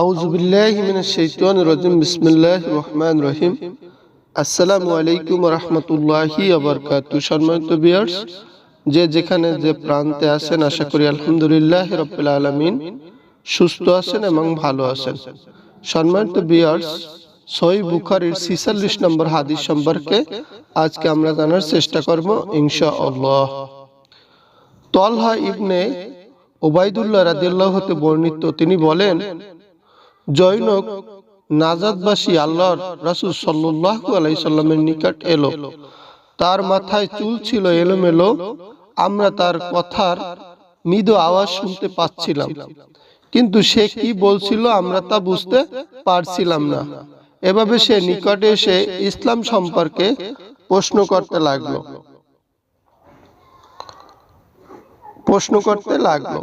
আউযু বিল্লাহি মিনাশ শাইতানির রাজিম। বিসমিল্লাহির রহমানির রহিম। আসসালামু আলাইকুম রাহমাতুল্লাহি ওয়া বারাকাতুহু। সম্মানিত ভিউয়ার্স, যে যেখানে যে প্রান্তে আছেন, আশা করি আলহামদুলিল্লাহ রাব্বিল আলামিন সুস্থ আছেন এবং ভালো আছেন। সম্মানিত ভিউয়ার্স সহিহ বুখারীর 46 নম্বর হাদিস সম্পর্কে আজকে আমরা জানার চেষ্টা করব ইনশাআল্লাহ। তলহা ইবনে ওবাইদুল্লাহ রাদিয়াল্লাহু হতে বর্ণিত, তিনি বলেন জৈনক নাজাদবাসী আল্লাহর রাসূল সাল্লাল্লাহু আলাইহি সাল্লামের নিকট এলো। তার মাথায় চুল ছিল এলোমেলো, আমরা তার কথার মৃদু আওয়াজ শুনতে পাচ্ছিলাম। কিন্তু সে কি বলছিল আমরা তা বুঝতে পারছিলাম না। এভাবে সে নিকটে এসে ইসলাম সম্পর্কে প্রশ্ন করতে লাগল। প্রশ্ন করতে লাগল।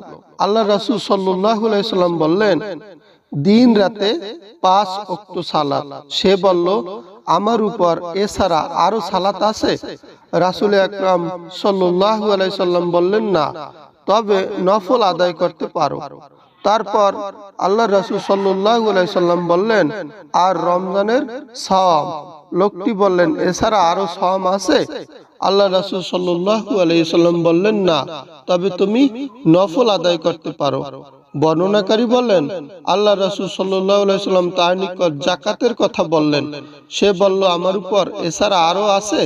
আল্লাহ রাসূল আলাইহি সাল্লাম বললেন দিন রাতে পাঁচ অক্ত সালাত। সে বলল, আমার উপর এছাড়া আরও সালাত আছে? রাসূল আকরাম সাল্লাম বললেন, না, তবে নফল আদায় করতে পারো। তারপর আল্লাহ রাসূল সাল্লাম বললেন, আর রমজানের সাওয়াম লোকটি বললেন, এছাড়া আরও সাওয়াম আছে? আল্লাহ রাসুল আলাইহি সাল্লাম বললেন, না, তবে তুমি নফল আদায় করতে পারো। বর্ণনাকারী বললেন, আল্লাহ রাসূল সাল্লাম তার নিকট জাকাতের কথা বললেন। সে বলল, আমার উপর এছাড়া আরও আছে?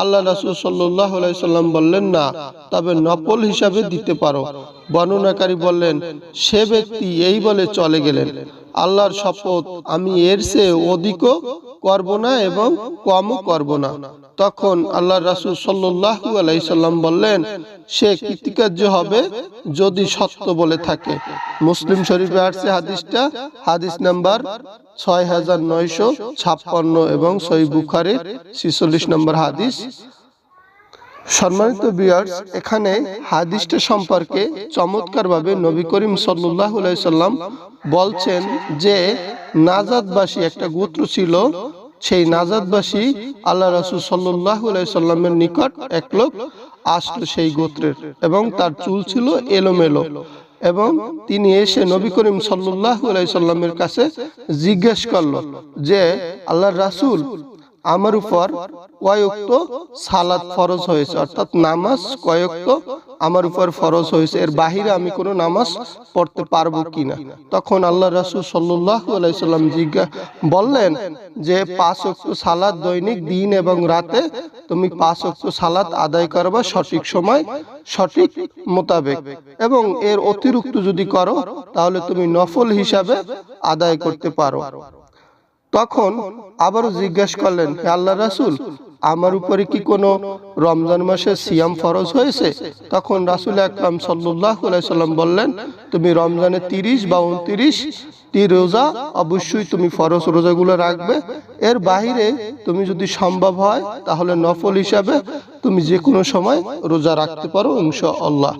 আল্লাহ রাসূল সাল্লাম বললেন, না, তবে নফল হিসাবে দিতে পারো। বর্ণনাকারী বললেন, সে ব্যক্তি এই বলে চলে গেলেন, আল্লাহর শপথ আমি এর চেয়ে অধিকও করব না এবং কমও করব না। তখন আল্লাহ রাসুল সাল্লু আলাইসাল্লাম বললেন, সে কৃতিকার্য হবে যদি সত্য বলে থাকে। মুসলিম শরীফে আসছে হাদিসটা, হাদিস নাম্বার ছয় হাজার নয়শো ছাপ্পান্ন এবং সই বুখারের ছিচল্লিশ নম্বর হাদিস। সম্মানিত বিয়ার্স এখানে হাদিসটা সম্পর্কে চমৎকারভাবে নবী করিম সাল্লাহ সাল্লাম বলছেন যে, নাজাদবাসী একটা গোত্র ছিল, সেই নাজাদবাসী আল্লাহ রাসুল সাল্লাহ সাল্লামের নিকট এক লোক আসলো সেই গোত্রের এবং তার চুল ছিল এলোমেলো এবং তিনি এসে নবী করিম সাল্লাহ সাল্লামের কাছে জিজ্ঞেস করল যে আল্লাহ রাসুল আমার উপর কয়েকত সালাত ফরজ হয়েছে, অর্থাৎ নামাজ কয়েকত আমার উপর ফরজ হয়েছে। এর বাহিরে আমি কোনো নামাজ পড়তে পারব কিনা? তখন আল্লাহ রাসুল সাল্লাম জিজ্ঞা, বললেন যে, পাঁচ অক্ত সালাদ দৈনিক, দিন এবং রাতে তুমি পাঁচ অক্ত সালাদ আদায় করবা সঠিক সময়, সঠিক মোতাবেক। এবং এর অতিরিক্ত যদি করো, তাহলে তুমি নফল হিসাবে আদায় করতে পারো। তখন আবারও জিজ্ঞেস করলেন, হে আল্লাহ রাসুল, আমার উপরে কি কোনো রমজান মাসে সিয়াম ফরজ হয়েছে? তখন রাসুল আকরাম সাল্লাহ সাল্লাম বললেন, তুমি রমজানে তিরিশ বা উনত্রিশ টি রোজা অবশ্যই তুমি ফরজ রোজাগুলো রাখবে। এর বাহিরে তুমি যদি সম্ভব হয়, তাহলে নফল হিসাবে তুমি যে কোনো সময় রোজা রাখতে পারো ইনশা আল্লাহ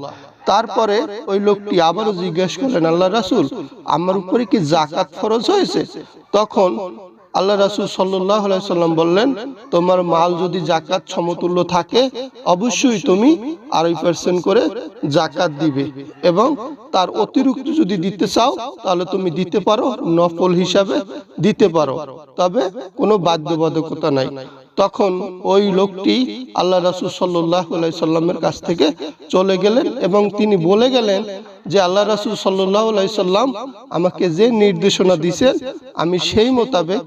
তারপরে ওই লোকটি আবারও জিজ্ঞেস করলেন, আল্লাহ রাসুল, আমার উপরে কি জাকাত ফরজ হয়েছে? তখন আল্লাহ রাসুল সাল্লাম বললেন, তোমার মাল যদি জাকাত সমতুল্য থাকে, অবশ্যই তুমি আড়াই পার্সেন্ট করে জাকাত দিবে এবং তার অতিরিক্ত যদি দিতে চাও, তাহলে তুমি দিতে পারো, নফল হিসাবে দিতে পারো। তবে কোনো বাধ্যবাধকতা নাই। তখন ওই লোকটি আল্লাহ রাসুল সাল্লাহ সাল্লামের কাছ থেকে চলে গেলেন এবং তিনি বলে গেলেন যে, আল্লাহ রাসুল সাল্লাহ সাল্লাম আমাকে যে নির্দেশনা দিছেন আমি সেই মোতাবেক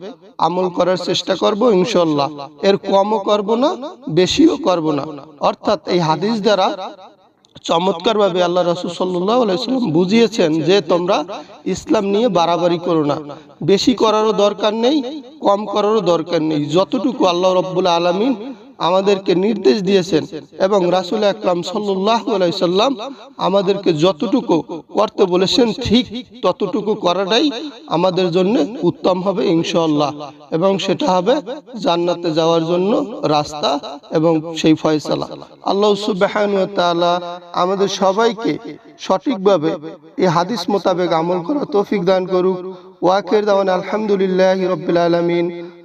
আমল করার চেষ্টা করব ইনশাল্লাহ এর কমও করব না, বেশিও করব না। অর্থাৎ এই হাদিস দ্বারা চমৎকার ভাবে আল্লাহ রসুল সাল্লাম বুঝিয়েছেন যে তোমরা ইসলাম নিয়ে বাড়াবাড়ি করো না। বেশি করারও দরকার নেই, কম করারও দরকার নেই। যতটুকু আল্লাহ রব্বুল আলমিন আমাদেরকে নির্দেশ দিয়েছেন এবং রাসুল আকরাম সাল্লাহ সাল্লাম আমাদেরকে যতটুকু করতে বলেছেন ঠিক ততটুকু করাটাই আমাদের জন্য উত্তম হবে ইনশাল্লাহ এবং সেটা হবে জান্নাতে যাওয়ার জন্য রাস্তা এবং সেই ফয়সালা। আল্লাহ সুবাহান আমাদের সবাইকে সঠিকভাবে এই হাদিস মোতাবেক আমল করা তৌফিক দান করুক। ওয়াকের দাওয়ান আলহামদুলিল্লাহ রবিল আলমিন।